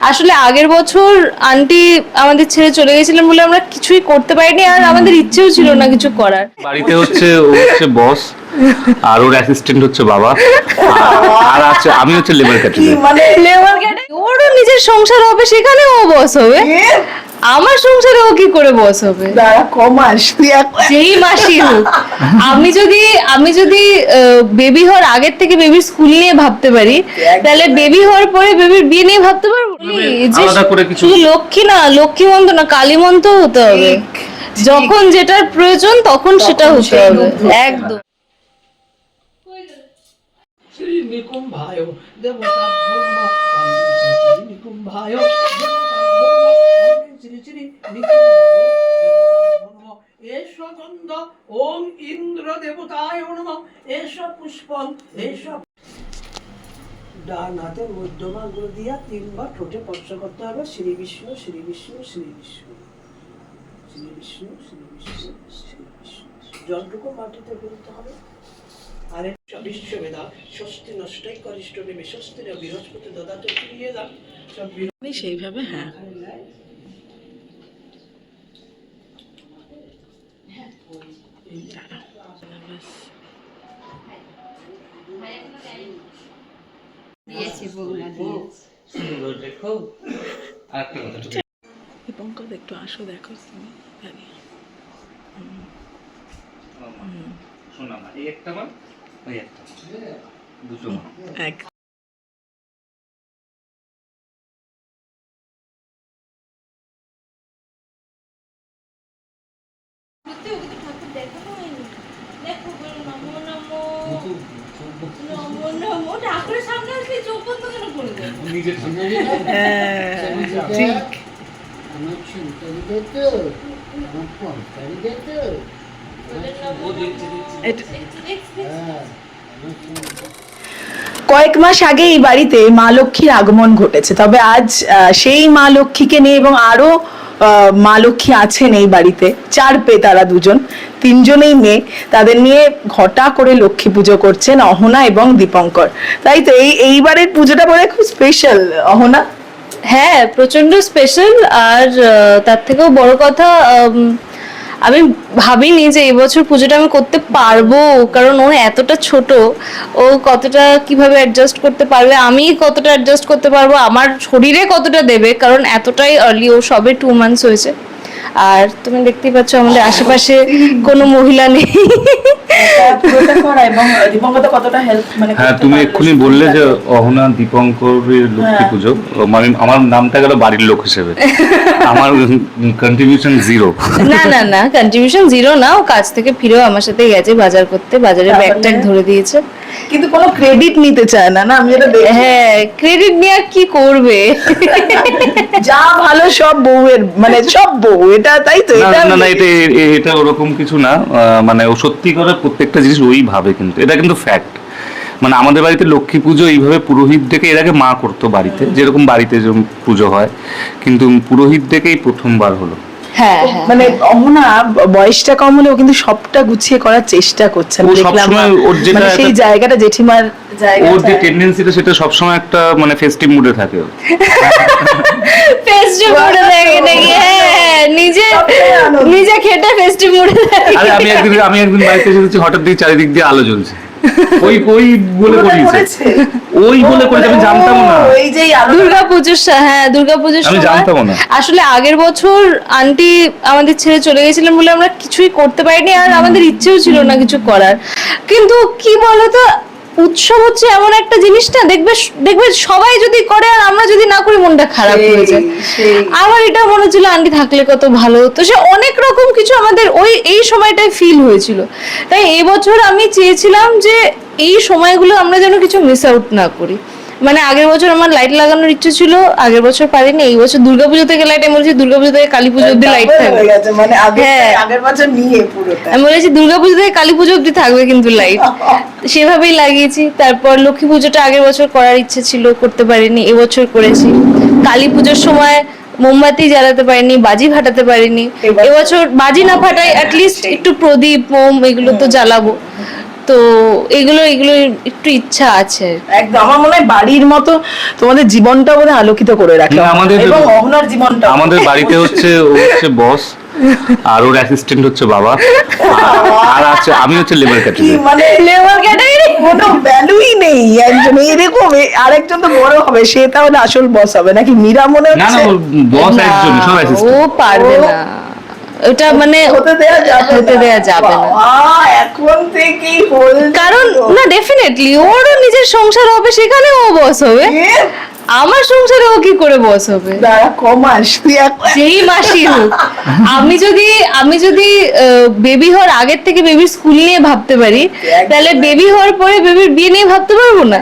আসলে আগের বছর আন্টি আমাদের ছেড়ে চলে গেছিলেন বলে আমরা কিছুই করতে পারিনি আর আমাদের ইচ্ছেও ছিল না কিছু করার। বাড়িতে হচ্ছে ও হচ্ছে বস আর ওর অ্যাসিস্ট্যান্ট হচ্ছে বাবা আর- আছে আমি হচ্ছে লেবার ক্যাটারিং মানে? লেবার ওরও নিজের সংসার হবে সেখানে ও বস হবে। আমার সংসারে ও কি করে বস হবে? দাঁড়া কমাস তুই যেই মাসি হোক। আমি যদি আমি যদি বেবি হওয়ার আগের থেকে বেবির স্কুল নিয়ে ভাবতে পারি তাহলে বেবি হওয়ার পরে বেবির বিয়ে নিয়ে ভাবতে পারব? যে শুধু লক্ষ্মী না লক্ষ্মী মন্ত না কালী মন্ত হতে হবে। যখন যেটার প্রয়োজন তখন সেটা হতে হবে। একদম। নিকুম্ভায় দেবতা নিকুম্ভায় দেবতা শ্রী শ্রী এষ গন্ধ ওম ইন্দ্র দেবতায় নম। এষ পুষ্পম এষ ডান হাতের মধ্যমাগুলো দিয়া তিনবার ঠোঁটে স্পর্শ করতে হবে। শ্রী বিষ্ণু শ্রী বিষ্ণু শ্রী বিষ্ণু। শ্রী বিষ্ণু শ্রী বিষ্ণু শ্রী বিষ্ণু। জলটুকু মাটিতে ফেলতে হবে। আর বিশ্ববেদা ষষ্ঠী নষ্টই করিষ্ঠ নেমে ষষ্ঠী না বৃহস্পতি দদাতে ফিরিয়ে যান সব সেইভাবে হ্যাঁ। দীপঙ্কর একটু আসো দেখো তুমি দাঁড়িয়ে শোনা এই একটা ওই একটা দুটো ঠিক কয়েক মাস আগে এই বাড়িতে মা লক্ষ্মীর আগমন ঘটেছে। তবে আজ আহ, সেই মা লক্ষ্মীকে নিয়ে এবং আরও মা লক্ষ্মী আছেন এই বাড়িতে, চার পে তারা দুজন। তিনজনেই মেয়ে। তাদের নিয়ে ঘটা করে লক্ষ্মী পুজো করছেন অহনা এবং দীপঙ্কর। তাই তো এই, এইবারের পুজোটা বলে খুব স্পেশাল অহনা। হ্যাঁ প্রচণ্ড স্পেশাল আর তার থেকেও বড় কথা আমি ভাবিনি যে এবছর পুজোটা আমি করতে পারব, কারণ ও এতটা ছোট, ও কতটা কীভাবে অ্যাডজাস্ট করতে পারবে, আমি কতটা অ্যাডজাস্ট করতে পারব, আমার শরীরে কতটা দেবে, কারণ এতটাই আর্লি ও সবে টু মান্থস হয়েছে। আর তুমি দেখতেই পাচ্ছ আমাদের আশেপাশে কোনো মহিলা নেই। মানে হ্যাঁ তুমি এক্ষুনি বললে যে। অহনা দীপঙ্করের লক্ষ্মী হ্যাঁ। পুজো মানে আমার নামটা গেল বাড়ির লোক হিসেবে। আমার কন্ট্রিবিউশন জিরো না না না কন্ট্রিবিউশন জিরো না ও কাজ থেকে ফিরেও আমার সাথে গেছে বাজার করতে বাজারে ব্যাগ ট্যাগ ধরে দিয়েছে। কিন্তু কোনো ক্রেডিট নিতে চায় না না? আমি এটা দেখি। হ্যাঁ ক্রেডিট নিয়ে আর কি করবে? যা ভালো সব বউয়ের মানে সব বউ এটা তাই তো এটা না না এটা এটা ওরকম কিছু না। মানে ও সত্যি করে প্রত্যেকটা জিনিস ওই ভাবে কিন্তু। এটা কিন্তু ফ্যাক্ট মানে আমাদের বাড়িতে লক্ষ্মী পুজো এইভাবে পুরোহিত ডেকে এর আগে মা করতো বাড়িতে যেরকম বাড়িতে যেরকম পুজো হয়। কিন্তু পুরোহিত ডেকেই প্রথমবার হলো। হ্যাঁ হ্যাঁ মানে অমনা বয়সটা কম হলেও কিন্তু সবটা গুছিয়ে করার চেষ্টা করছে। সবসময় মানে সেই একটা- জায়গাটা জেঠিমার ওর যে টেন্ডেন্সিটা সেটা সবসময় একটা মানে ফেস্টিভ মুডে থাকে ও। ফেস্টিভ মুডে থাকে নাকি? হ্যাঁ নিজে নিজে খেটে ফেস্টিভ মুডে থাকে। আরে আমি একদিন আমি একদিন বাড়িতে এসেছি হঠাৎ দিয়ে চারিদিক দিয়ে আলো জ্বলছে। ওই ওই বলে করিয়েছে করেছে? ওই বলে করেছে আমি জানতাম না ওই যে এই আলো- দুর্গা পুজোর হ্যাঁ দুর্গা পুজোর আমি জানতাম না। আসলে আগের বছর আন্টি আমাদের ছেড়ে চলে গেছিলেন বলে আমরা কিছুই করতে পারিনি আর আমাদের ইচ্ছেও ছিল না কিছু করার কিন্তু কি বলতো উৎসব হচ্ছে এমন একটা জিনিস না দেখবে দেখবে সবাই যদি করে আর আমরা যদি না করি মনটা খারাপ হয়ে যায়। আবার আমার এটা মনে হচ্ছিল আন্টি থাকলে কত ভালো হতো। সে অনেক রকম কিছু আমাদের ওই এই সময়টায় ফিল হয়েছিল। তাই এবছর আমি চেয়েছিলাম যে এই সময়গুলো আমরা যেন কিছু মিস আউট না করি। মানে আগের বছর আমার লাইট লাগানোর ইচ্ছে ছিল আগের বছর পারিনি এই বছর দুর্গাপুজো থেকে লাইট আমি বলছি দুর্গাপুজো থেকে কালী পুজো অব্দি লাইট থাকবে। মানে হ্যাঁ। আগের বছর নিয়ে পুরোটা। আমি বলেছি দুর্গাপুজো থেকে কালী পুজো অব্দি থাকবে কিন্তু লাইট সেভাবেই লাগিয়েছি তারপর লক্ষ্মী পুজোটা আগের বছর করার ইচ্ছে ছিল করতে পারিনি এবছর করেছি। কালী পুজোর সময় মোমবাতি জ্বালাতে পারিনি বাজি ফাটাতে পারিনি। এবছর বাজি না ফাটাই অ্যাটলিস্ট একটু প্রদীপ মোম এগুলো তো জ্বালাবো। তো এগুলো এগুলো একটু ইচ্ছা আছে। একদম আমার মনে হয় বাড়ির মতো তোমাদের জীবনটা বোধহয় আলোকিত করে রাখে আমাদের- এবং অহনার জীবনটা আমাদের বাড়িতে হচ্ছে ও হচ্ছে বস আর ওর অ্যাসিস্ট্যান্ট হচ্ছে বাবা আর- আছে আমি হচ্ছে লেবার কি ক্যাটাগরি মানে লেবার ক্যাটাগরি কোনো ভ্যালুই নেই একজন এরকম আরেকজন তো বড় হবে সে তাহলে আসল বস হবে নাকি মীরা মনে হচ্ছে? না না বস একজন সব অ্যাসিস্ট্যান্ট ও পারবে না। ওটা মানে হতে দেয়া যাবে হতে। দেয়া যাবে না। এখন থেকে কারণ না ডেফিনেটলি ওরও নিজের সংসার হবে সেখানে ও বস হবে। আমার সংসারে ও কি করে বস হবে? দাঁড়া কমাস তুই যেই মাসি হোক। আমি যদি আমি যদি বেবি হওয়ার আগের থেকে বেবির স্কুল নিয়ে ভাবতে পারি তাহলে বেবি হওয়ার পরে বেবির বিয়ে নিয়ে ভাবতে পারব না।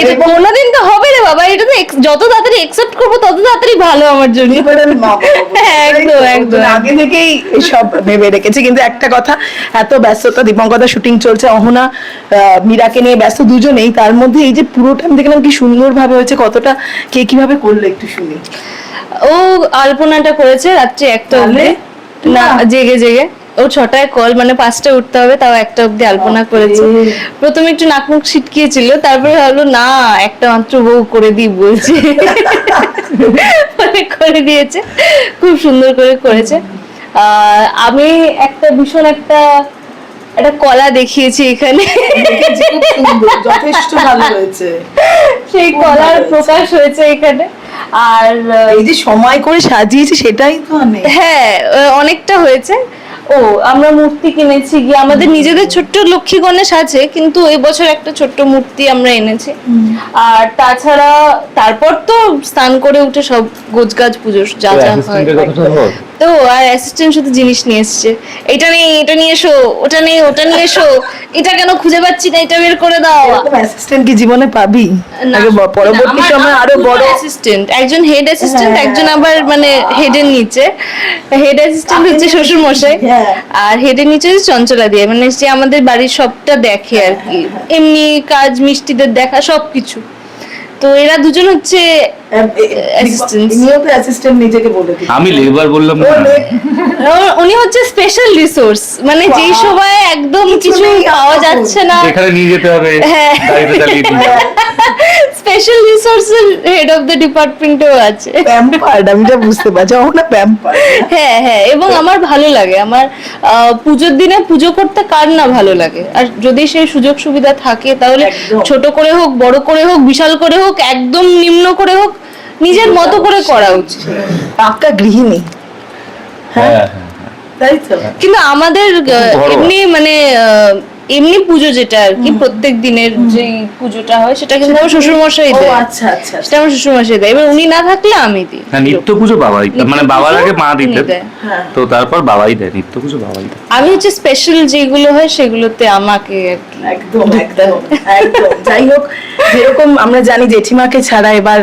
এটা কোনোদিন তো হবে রে বাবা এটা তো যত তাড়াতাড়ি একসেপ্ট করব তত তাড়াতাড়ি ভালো আমার জন্য। বাবা একদম, একদম। আগে থেকেই এসব ভেবে রেখেছে। কিন্তু একটা কথা এত ব্যস্ততা দীপঙ্কতা শুটিং চলছে অহনা মীরাকে নিয়ে ব্যস্ত দুজনেই তার মধ্যে এই যে পুরোটা আমি দেখলাম কি সুন্দর ভাবে হয়েছে কতটা কে কীভাবে করল একটু শুনি। ও আলপনাটা করেছে রাত্রি একটা? অব্দি না। জেগে জেগে। ও ছটায় কল মানে পাঁচটায় উঠতে হবে তাও একটা অব্দি আলপনা করেছে। প্রথমে একটু নাক মুখ ছিটকিয়েছিল তারপরে ভাবলো না একটা মাত্র বউ করে দিই বলছে। করে দিয়েছে। খুব সুন্দর করে করেছে। আর আমি একটা ভীষণ একটা একটা কলা দেখিয়েছি এখানে। যথেষ্ট ভালো হয়েছে। সেই কলার প্রকাশ হয়েছে এখানে। আর এই যে সময় করে সাজিয়েছি সেটাই তো অনেক হ্যাঁ অনেকটা হয়েছে। ও আমরা মূর্তি কিনেছি গিয়ে আমাদের নিজেদের ছোট্ট লক্ষ্মী গণেশ আছে কিন্তু এবছর একটা ছোট্ট মূর্তি আমরা এনেছি। আর তাছাড়া তারপর তো স্নান করে উঠে সব গোছগাছ পুজো যা যা হয়। তো আর অ্যাসিস্ট্যান্ট শুধু জিনিস নিয়ে এসছে। এটা নেই এটা নিয়ে এসো ওটা নেই ওটা নিয়ে এসো। এটা কেন খুঁজে পাচ্ছি না এটা বের করে দাও। অ্যাসিস্ট্যান্ট কি জীবনে পাবি? পরবর্তী সময় আরও বড় অ্যাসিস্ট্যান্ট একজন হেড অ্যাসিস্ট্যান্ট হ্যাঁ, একজন আবার মানে হেডের নিচে। হেড অ্যাসিস্ট্যান্ট হচ্ছে শ্বশুর মশাই হ্যাঁ। আর হেডের নিচে চঞ্চলা দিয়ে মানে যে আমাদের বাড়ির সবটা দেখে আর কি। এমনি কাজ মিষ্টিদের দেখা সবকিছু। তো এরা দুজন হচ্ছে আমি লেবার বললাম না। উনি হচ্ছে স্পেশাল রিসোর্স মানে যেই সময় একদম কিছু কিছু পাওয়া যাচ্ছে না। এখানে নিয়ে যেতে হবে হ্যাঁ। স্পেশাল রিসোর্সের হেড অফ দ্য ডিপার্টমেন্টও আছে। প্যাম্পার্ড আমি যা বুঝতে পারছি ও না প্যাম্পার্ড হ্যাঁ হ্যাঁ এবং আমার ভালো লাগে। আমার আহ, পুজোর দিনে পুজো করতে কার না ভালো লাগে? আর যদি সেই সুযোগ সুবিধা থাকে তাহলে। ছোট করে হোক বড় করে হোক বিশাল করে হোক একদম নিম্ন করে হোক নিজের মতো করে করা উচিত। পাক্কা গৃহিণী। হ্যাঁ হ্যাঁ? তাই তো? কিন্তু আমাদের এমনি মানে আহ, এমনি পুজো যেটা আর কি প্রত্যেক দিনের যে পুজোটা হয় সেটা কিন্তু আমার শ্বশুর মশাই দেয়। আচ্ছা আচ্ছা সেটা আমার শ্বশুর মশাই দেয়। এবার উনি না থাকলে আমি দিই। হ্যাঁ নিত্য পুজো বাবাই মানে বাবার আগে মা দিতেন। হ্যাঁ। তো তারপর বাবাই দেয় নিত্য পুজো বাবাই দেয়। আমি হচ্ছে স্পেশাল যেগুলো হয় সেগুলোতে আমাকে একদম একদম একদম। যাই হোক যেরকম আমরা জানি জেঠিমাকে ছাড়া এবার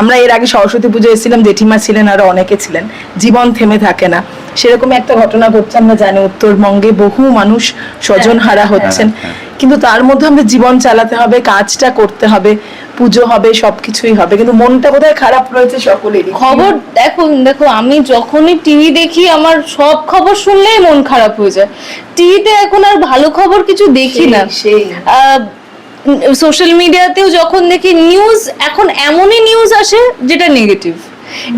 আমরা এর আগে সরস্বতী পুজো এসেছিলাম জেঠিমা ছিলেন আরও অনেকে ছিলেন। জীবন থেমে থাকে না। সেরকম একটা ঘটনা ঘটছে আমরা জানি উত্তরবঙ্গে বহু মানুষ স্বজন হারা হচ্ছেন। হ্যাঁ, কিন্তু তার মধ্যে আমাদের জীবন চালাতে হবে কাজটা করতে হবে পুজো হবে সবকিছুই হবে। কিন্তু মনটা বোধহয় খারাপ রয়েছে সকলেরই। খবর দেখো দেখো আমি যখনই টিভি দেখি আমার সব খবর শুনলেই মন খারাপ হয়ে যায়। টিভিতে এখন আর ভালো খবর কিছু দেখি না। সেই সোশ্যাল মিডিয়াতেও যখন দেখি নিউজ এখন এমনই নিউজ আসে যেটা নেগেটিভ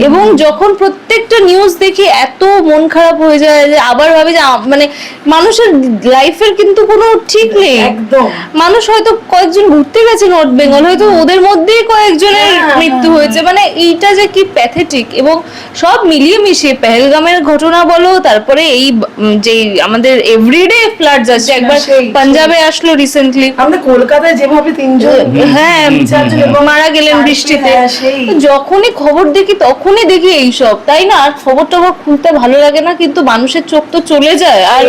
এবং যখন প্রত্যেকটা নিউজ দেখি এত মন খারাপ হয়ে যায় যে আবার ভাবে যে মানে মানুষের লাইফের কিন্তু কোনো ঠিক নেই। একদম। মানুষ হয়তো কয়েকজন ঘুরতে গেছে নর্থ বেঙ্গল হয়তো ওদের মধ্যেই কয়েকজনের হ্যাঁ, মৃত্যু হ্যাঁ, হয়েছে। মানে এইটা যে কি প্যাথেটিক এবং সব মিলিয়ে মিশিয়ে পেহেলগামের ঘটনা বলো তারপরে এই যে আমাদের এভরিডে ফ্লাডস আছে একবার পাঞ্জাবে আসলো রিসেন্টলি আমাদের কলকাতায় যেভাবে তিনজন হ্যাঁ মারা গেলেন বৃষ্টিতে। হ্যাঁ, যখনই খবর দেখি তখনই দেখি এইসব তাই না? আর খবর টবর খুলতে ভালো লাগে না কিন্তু মানুষের চোখ তো চলে যায় আর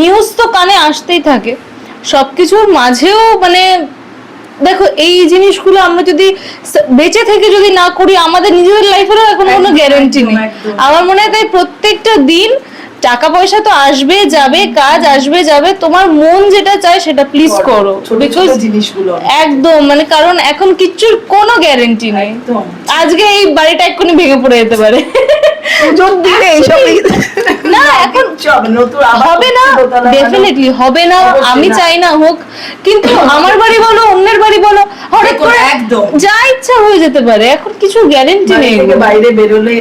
নিউজ তো কানে আসতেই থাকে। সবকিছুর মাঝেও মানে দেখো এই জিনিসগুলো আমরা যদি বেঁচে থেকে যদি না করি আমাদের নিজেদের লাইফেরও এখন কোনো গ্যারেন্টি গ্যারান্টি নেই। আমার মনে হয় তাই প্রত্যেকটা দিন টাকা পয়সা তো আসবে যাবে কাজ আসবে যাবে তোমার মন যেটা চায় সেটা প্লিজ করো। বিকজ জিনিসগুলো। একদম মানে কারণ এখন কিচ্ছুর কোনো গ্যারেন্টি নেই। আজকে এই বাড়িটা এক্ষুনি ভেঙে পড়ে যেতে পারে। পুজোর দিনে এইসব না এখন হবে না। ডেফিনেটলি হবে না আমি চাই না হোক। কিন্তু আমার বাড়ি বলো অন্যের বাড়ি বলো হঠাৎ দেখো, করে একদম। ইচ্ছা হয়ে যেতে পারে এখন কিছু গ্যারেন্টি নেই। বাইরে বেরোলে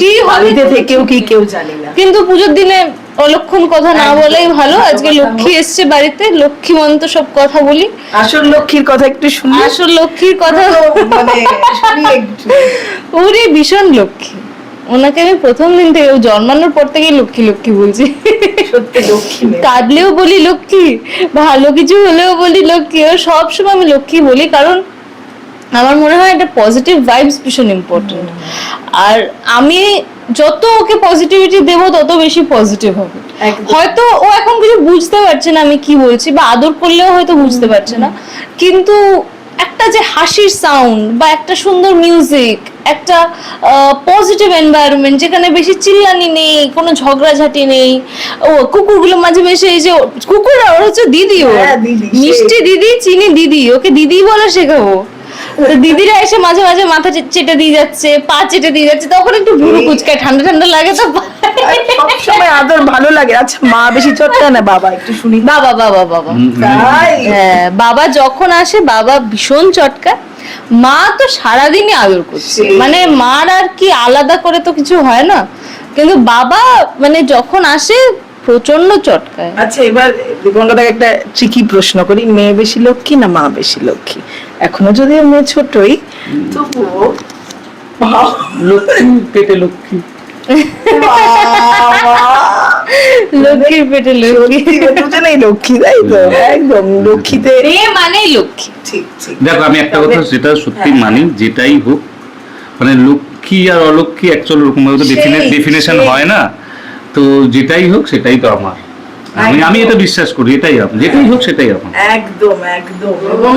কি বাড়িতে থেকেও কি কেউ জানি না। কিন্তু পুজোর দিনে অলক্ষণ কথা না। বলাই ভালো আজকে লক্ষ্মী এসছে বাড়িতে লক্ষ্মী মন্ত্র সব কথা বলি। আসল লক্ষ্মীর কথা একটু শুনি। আসল লক্ষ্মীর কথা মানে ওরে ভীষণ লক্ষ্মী। ওনাকে আমি প্রথম দিন থেকে ও জন্মানোর পর থেকেই লক্ষ্মী লক্ষ্মী বলছি। কাঁদলেও বলি লক্ষ্মী ভালো কিছু হলেও বলি লক্ষ্মী ও সবসময় আমি লক্ষ্মী বলি কারণ আমার মনে হয় একটা পজিটিভ ভাইবস ভীষণ ইম্পর্টেন্ট আর আমি যত ওকে পজিটিভিটি দেবো তত বেশি পজিটিভ হবে। হয়তো ও এখন কিছু বুঝতে পারছে না আমি কি বলছি বা আদর করলেও হয়তো বুঝতে পারছে না। কিন্তু একটা যে হাসির সাউন্ড বা একটা সুন্দর মিউজিক একটা পজিটিভ এনভায়রনমেন্ট যেখানে বেশি চিল্লানি নেই কোনো ঝগড়াঝাটি নেই ও কুকুরগুলো মাঝে মাঝে এই যে কুকুর ওর হচ্ছে দিদি ও হ্যাঁ, মিষ্টি দিদি চিনি দিদি ওকে দিদি বলা শেখাবো। দিদিরা এসে মাঝে মাঝে মাথা চেটে দিয়ে যাচ্ছে পা চেটে দিয়ে যাচ্ছে তখন একটু ভুরু কুচকায় ঠান্ডা ঠান্ডা লাগে তো সবসময় আদর ভালো লাগে। আচ্ছা মা বেশি চটকা না বাবা একটু শুনি। বাবা বাবা বাবা হ্যাঁ বাবা যখন আসে বাবা ভীষণ চটকা। মা তো সারাদিনই আদর করছে। মানে মার আর কি আলাদা করে তো কিছু হয় না। কিন্তু বাবা মানে যখন আসে প্রচণ্ড চটকায়। আচ্ছা এবার দীপঙ্করদাকে একটা ট্রিকি প্রশ্ন করি। মেয়ে বেশি লক্ষ্মী না মা বেশি লক্ষ্মী? এখনও যদিও মেয়ে ছোটই তবুও লক্ষ্মী পেটে লক্ষ্মী। লক্ষ্মীর পেটে লক্ষ্মী। দুজনেই লক্ষ্মী তাই তো? একদম লক্ষ্মীতে মানেই লক্ষ্মী। ঠিক ঠিক। দেখো আমি একটা কথা যেটা সত্যি হ্যাঁ। মানি যেটাই হোক মানে লক্ষ্মী আর অলক্ষ্মী অ্যাকচুয়াল ওরকম ভাবে তো ডেফিনেশন হয় না। তো যেটাই হোক সেটাই তো আমার। আমি আমি এটা বিশ্বাস করি এটাই আমার যেটাই হোক সেটাই আমার। একদম একদম। এবং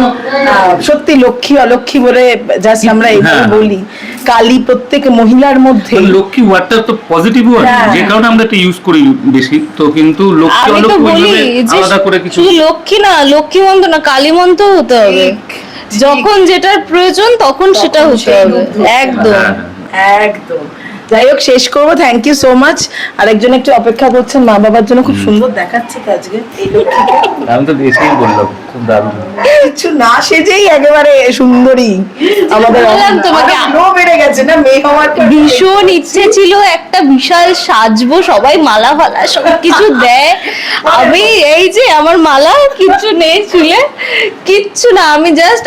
সত্যি লক্ষ্মী অলক্ষ্মী বলে জাস্ট আমরা হ্যাঁ। বলি। কালী প্রত্যেক মহিলার মধ্যে লক্ষ্মী ওয়ার্ডটা তো পজিটিভ ওয়ার্ড হ্যাঁ। যে কারণে আমরা এটা ইউজ করি বেশি। তো কিন্তু লক্ষ্মী অলক্ষ্মী বলি আলাদা করে কিছু লক্ষ্মী না লক্ষ্মী মন্ত্র না কালী মন্ত্র হতে হবে। যখন যেটার প্রয়োজন তখন সেটা হতে হবে। একদম হ্যাঁ। একদম। যাই হোক শেষ করব। থ্যাংক ইউ সো মাচ আরেকজন একটু অপেক্ষা করছেন মা বাবার জন্য খুব সুন্দর দেখাচ্ছে তো আজকে এই লক্ষ্মীকে। আমি তো এসেই বললাম খুব দারুণ। কিছু না সেজেই একেবারে সুন্দরী। আমাদের তোমাকে। আরও বেড়ে গেছে না মেয়ে হওয়ার ভীষণ ইচ্ছে ছিল একটা বিশাল সাজবো সবাই মালা ফালা সব কিছু দেয়। আমি এই যে আমার মালা কিচ্ছু নেই চুলে কিচ্ছু না আমি জাস্ট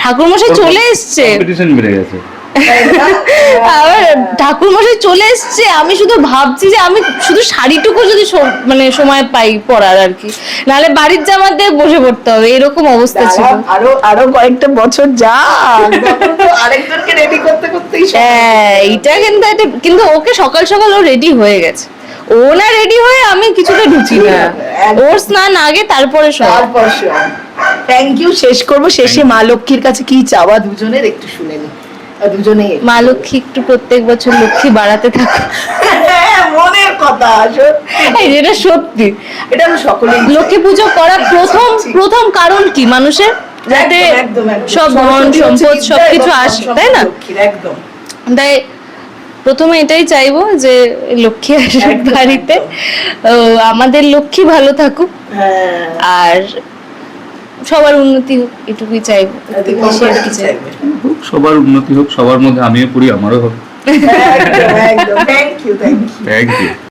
ঠাকুর মশাই চলে এসছে। কম্পিটিশন বেড়ে গেছে। আবার ঠাকুর মশাই চলে এসছে আমি শুধু ভাবছি যে আমি শুধু শাড়িটুকু যদি মানে সময় পাই পরার আর কি। নাহলে বাড়ির জামাতে বসে পড়তে হবে এরকম অবস্থা ছিল। আরও আরও কয়েকটা বছর যা আরেকজনকে রেডি করতে করতেই হ্যাঁ এইটা কিন্তু একটা কিন্তু ওকে সকাল সকাল ও রেডি হয়ে গেছে। ও না রেডি হয়ে আমি কিছুটা ঢুকি না। ওর স্নান আগে তারপরে সব। তারপর থ্যাংক ইউ শেষ করব। শেষে মা লক্ষ্মীর কাছে কি চাওয়া দুজনের একটু শুনে নি। মা লক্ষ্মী একটু প্রত্যেক বছর লক্ষ্মী বাড়াতে থাকো। হ্যাঁ, মনের কথা এই সত্যি। এটা আমি সকলেই লক্ষ্মী পুজো করা প্রথম প্রথম কারণ কি মানুষের? যাতে। সব ধন সম্পদ সবকিছু আসে তাই না? একদম। তাই প্রথমে এটাই চাইব যে লক্ষ্মী আসুক বাড়িতে। আমাদের লক্ষ্মী ভালো থাকুক। হ্যাঁ। আর সবার উন্নতি হোক এটুকুই চাইব। বেশি আর কি চাইব। হোক, সবার উন্নতি হোক সবার মধ্যে আমিও পড়ি আমারও হবে। Thank you thank you